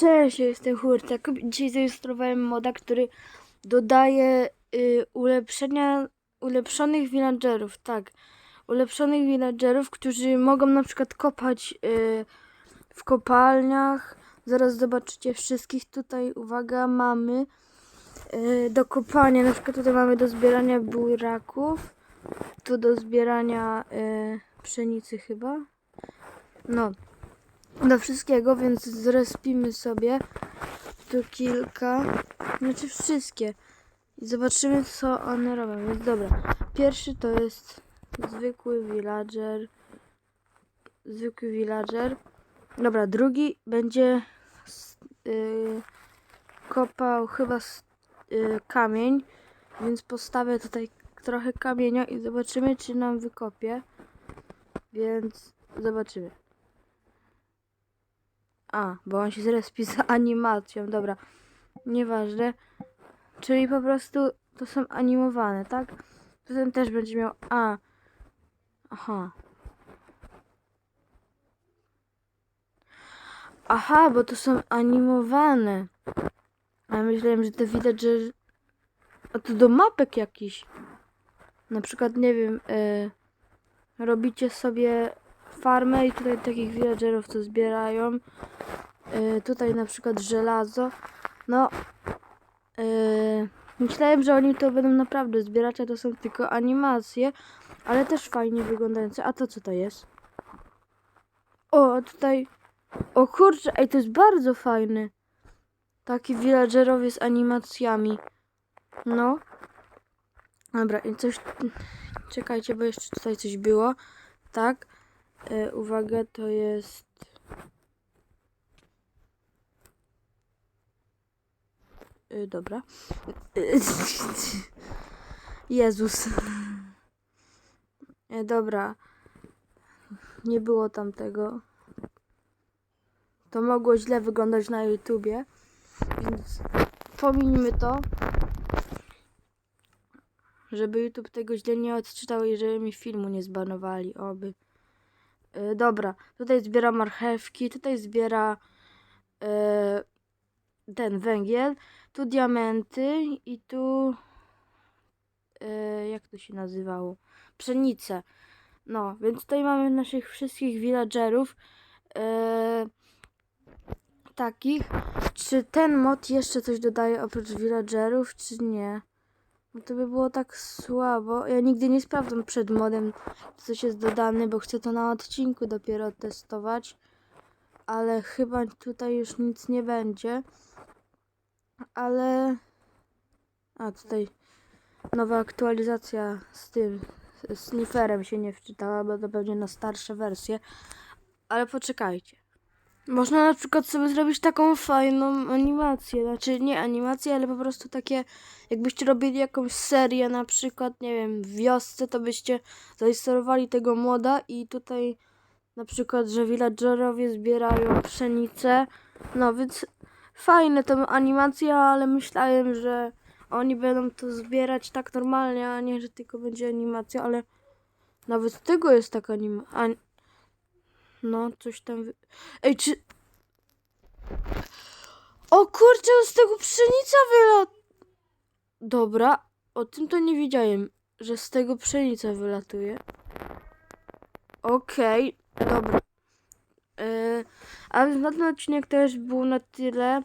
Cześć, jestem Hurtek. Dzisiaj zarejestrowałem moda, który dodaje y, ulepszenia, ulepszonych villagerów, tak. Ulepszonych villagerów, którzy mogą na przykład kopać y, w kopalniach. Zaraz zobaczycie wszystkich tutaj. Uwaga, mamy y, do kopania. Na przykład tutaj mamy do zbierania buraków. Tu do zbierania y, pszenicy chyba. No do wszystkiego, więc zrespimy sobie tu kilka, znaczy wszystkie. I zobaczymy co one robią, więc dobra, pierwszy to jest zwykły villager, zwykły villager, dobra, drugi będzie s- y, kopał chyba s- y, kamień, więc postawię tutaj trochę kamienia i zobaczymy czy nam wykopie, więc zobaczymy. A, bo on się zrespi z animacją, dobra. Nieważne. Czyli po prostu to są animowane, tak? To ten też będzie miał. A. Aha. Aha, bo to są animowane. A ja myślałem, że to widać, że. A to do mapek jakiś. Na przykład, nie wiem, y, robicie sobie farmę i tutaj takich villagerów, co zbierają. Y, tutaj na przykład żelazo. No, y, myślałem, że oni to będą naprawdę zbierać, a to są tylko animacje, ale też fajnie wyglądające. A to co to jest? O, tutaj. O kurczę, ej, to jest bardzo fajny. Taki villagerowie z animacjami. No. Dobra, i coś. Czekajcie, bo jeszcze tutaj coś było. Tak. Y, uwaga, to jest. Y, dobra. Jezus. Y, dobra. Nie było tam tego. To mogło źle wyglądać na YouTubie. Więc pominijmy to. Żeby YouTube tego źle nie odczytał i żeby mi filmu nie zbanowali. Oby. Y, dobra. Tutaj zbiera marchewki. Tutaj zbiera y, ten węgiel tu diamenty i tu e, jak to się nazywało? Pszenicę. No, więc tutaj mamy naszych wszystkich villagerów e, takich. Czy ten mod jeszcze coś dodaje oprócz villagerów, czy nie? No to by było tak słabo. Ja nigdy nie sprawdzam przed modem, czy coś jest dodane, bo chcę to na odcinku dopiero testować. Ale chyba tutaj już nic nie będzie ale. A tutaj nowa aktualizacja z tym z snifferem się nie wczytała, bo to pewnie na starsze wersje. Ale poczekajcie. Można na przykład sobie zrobić taką fajną animację. Znaczy nie animację, ale po prostu takie, jakbyście robili jakąś serię, na przykład, nie wiem, w wiosce, to byście zainstalowali tego moda i tutaj na przykład, że villagerowie zbierają pszenicę. No więc fajne to animacja, ale myślałem, że oni będą to zbierać tak normalnie, a nie, że tylko będzie animacja, ale nawet z tego jest taka animacja. No, coś tam. Ej, czy. O kurczę, z tego pszenica wyla. Dobra, o tym to nie wiedziałem, że z tego pszenica wylatuje. Okej, dobra. Yy, ale na ten odcinek też był na tyle.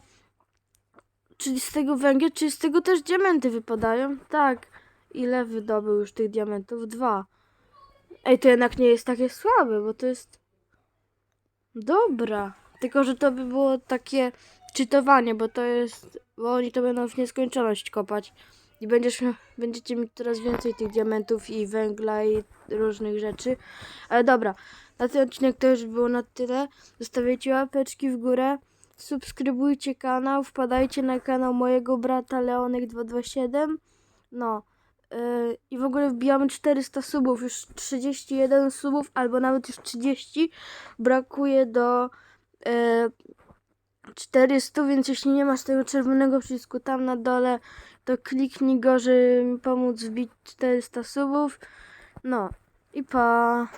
Czyli z tego węgiel, czy z tego też diamenty wypadają? Tak. Ile wydobył już tych diamentów? Dwa. Ej, to jednak nie jest takie słabe, bo to jest... Dobra. Tylko, że to by było takie czytowanie, bo to jest... Bo oni to będą w nieskończoność kopać. I będziesz, będziecie mieć coraz więcej tych diamentów i węgla i różnych rzeczy. Ale dobra. Na ten odcinek to już było na tyle. Zostawiajcie łapeczki w górę. Subskrybujcie kanał. Wpadajcie na kanał mojego brata Leonek227. No. Yy, I w ogóle wbijamy 400 subów. Już 31 subów, albo nawet już 30. Brakuje do yy, 400, więc jeśli nie masz tego czerwonego przycisku tam na dole, to kliknij go, żeby mi pomóc wbić 400 subów. No. I pa.